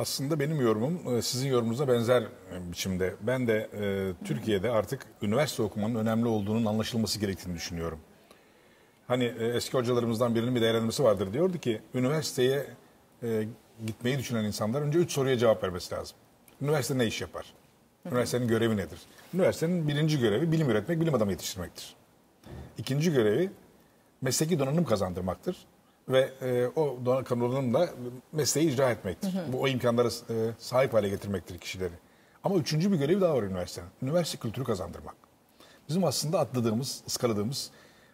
Aslında benim yorumum e, sizin yorumunuza benzer e, biçimde. Ben de e, Türkiye'de artık üniversite okumanın önemli olduğunun anlaşılması gerektiğini düşünüyorum. Hani e, eski hocalarımızdan birinin bir değerlendirmesi vardır. Diyordu ki üniversiteye e, gitmeyi düşünen insanlar önce üç soruya cevap vermesi lazım. Üniversite ne iş yapar? Üniversitenin görevi nedir? Üniversitenin birinci görevi bilim üretmek, bilim adamı yetiştirmektir. İkinci görevi mesleki donanım kazandırmaktır ve e, o don- donanımla mesleği icra etmektir. Bu o imkanlara e, sahip hale getirmektir kişileri. Ama üçüncü bir görevi daha var üniversitenin. Üniversite kültürü kazandırmak. Bizim aslında atladığımız, ıskaladığımız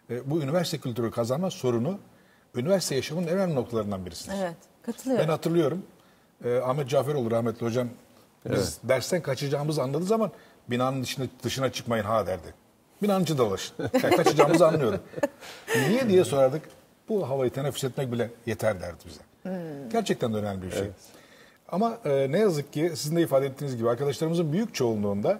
e, bu üniversite kültürü kazanma sorunu üniversite yaşamının en önemli noktalarından birisidir. Evet, katılıyorum. Ben hatırlıyorum. e, Ahmet Caferoğlu rahmetli hocam biz dersten kaçacağımızı anladığı zaman binanın dışına, dışına çıkmayın ha derdi. Binanın içinde dolaşın. Kaçacağımızı anlıyorum. Niye diye sorardık. Bu havayı teneffüs etmek bile yeter derdi bize. Gerçekten de önemli bir şey. Ama e, ne yazık ki sizin de ifade ettiğiniz gibi arkadaşlarımızın büyük çoğunluğunda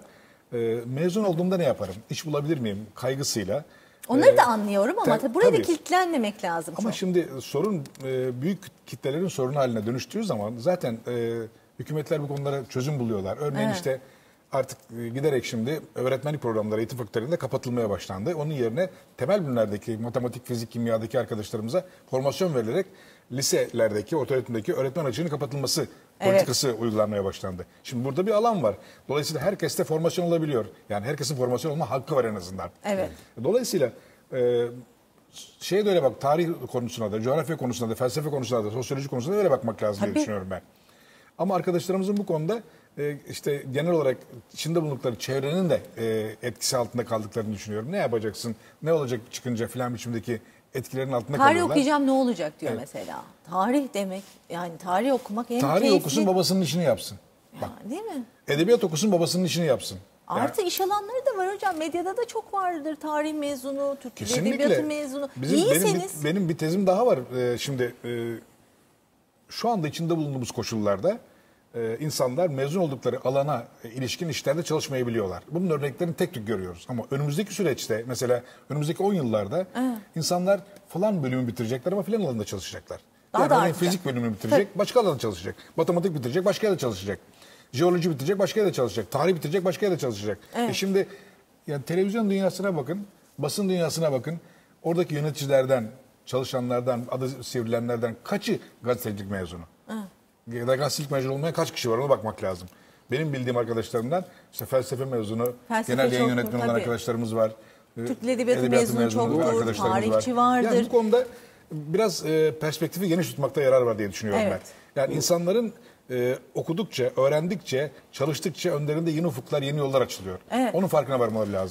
e, mezun olduğumda ne yaparım? İş bulabilir miyim? Kaygısıyla. Onları e, da anlıyorum ama tabii buraya da kilitlenmemek lazım. Ama çok. şimdi sorun e, büyük kitlelerin sorun haline dönüştüğü zaman zaten e, hükümetler bu konulara çözüm buluyorlar. Örneğin Evet. işte artık e, giderek şimdi öğretmenlik programları eğitim fakültelerinde kapatılmaya başlandı. Onun yerine temel bilimlerdeki matematik, fizik, kimyadaki arkadaşlarımıza formasyon verilerek liselerdeki, ortaöğretimdeki öğretmen açığının kapatılması Evet. politikası uygulanmaya başlandı. Şimdi burada bir alan var. Dolayısıyla herkes de formasyon olabiliyor. Yani herkesin formasyon olma hakkı var en azından. Evet. Dolayısıyla e, şeye de öyle bak tarih konusuna da, coğrafya konusuna da, felsefe konusuna da, sosyoloji konusuna da öyle bakmak lazım diye Tabii. düşünüyorum ben. Ama arkadaşlarımızın bu konuda işte genel olarak içinde bulundukları çevrenin de e, etkisi altında kaldıklarını düşünüyorum. Ne yapacaksın, ne olacak çıkınca filan biçimdeki etkilerin altında Tarih kalıyorlar. okuyacağım ne olacak diyor Evet. mesela. Tarih demek yani tarih okumak en Tarih keyifli. okusun babasının işini yapsın. Bak Ya, değil mi? edebiyat okusun babasının işini yapsın. Yani- Artı iş alanları da var hocam. Medyada da çok vardır. Tarih mezunu, Türk Dili Kesinlikle. Edebiyatı mezunu. Bizim, benim, İyiyseniz bir, benim bir tezim daha var. Ee, şimdi e, şu anda içinde bulunduğumuz koşullarda e, insanlar mezun oldukları alana e, ilişkin işlerde çalışmayabiliyorlar. Bunun örneklerini tek tük görüyoruz. Ama önümüzdeki süreçte mesela önümüzdeki 10 yıllarda insanlar falan bölümü bitirecekler ama filan alanında çalışacaklar. Daha yani da örneğin artacak. fizik bölümünü bitirecek, başka alanda çalışacak. Matematik bitirecek, başka yerde çalışacak. Jeoloji bitirecek, başka yerde çalışacak. Tarih bitirecek, başka yerde çalışacak. E şimdi yani televizyon dünyasına bakın, basın dünyasına bakın. Oradaki yöneticilerden, çalışanlardan, adı sivrilenlerden kaçı gazetecilik mezunu? Da gazetecilik mezunu olmayan kaç kişi var ona bakmak lazım. Benim bildiğim arkadaşlarımdan işte felsefe mezunu, Felsefe genel yayın çoktur, yönetmeni olan arkadaşlarımız var. Ee, Türk Dili Edebiyatı mezunu çoktur, arkadaşlarımız tarihçi vardır. Yani bu konuda biraz e, perspektifi geniş tutmakta yarar var diye düşünüyorum Evet. ben. Yani insanların e, okudukça, öğrendikçe, çalıştıkça önlerinde yeni ufuklar, yeni yollar açılıyor. Evet. Onun farkına varmaları lazım.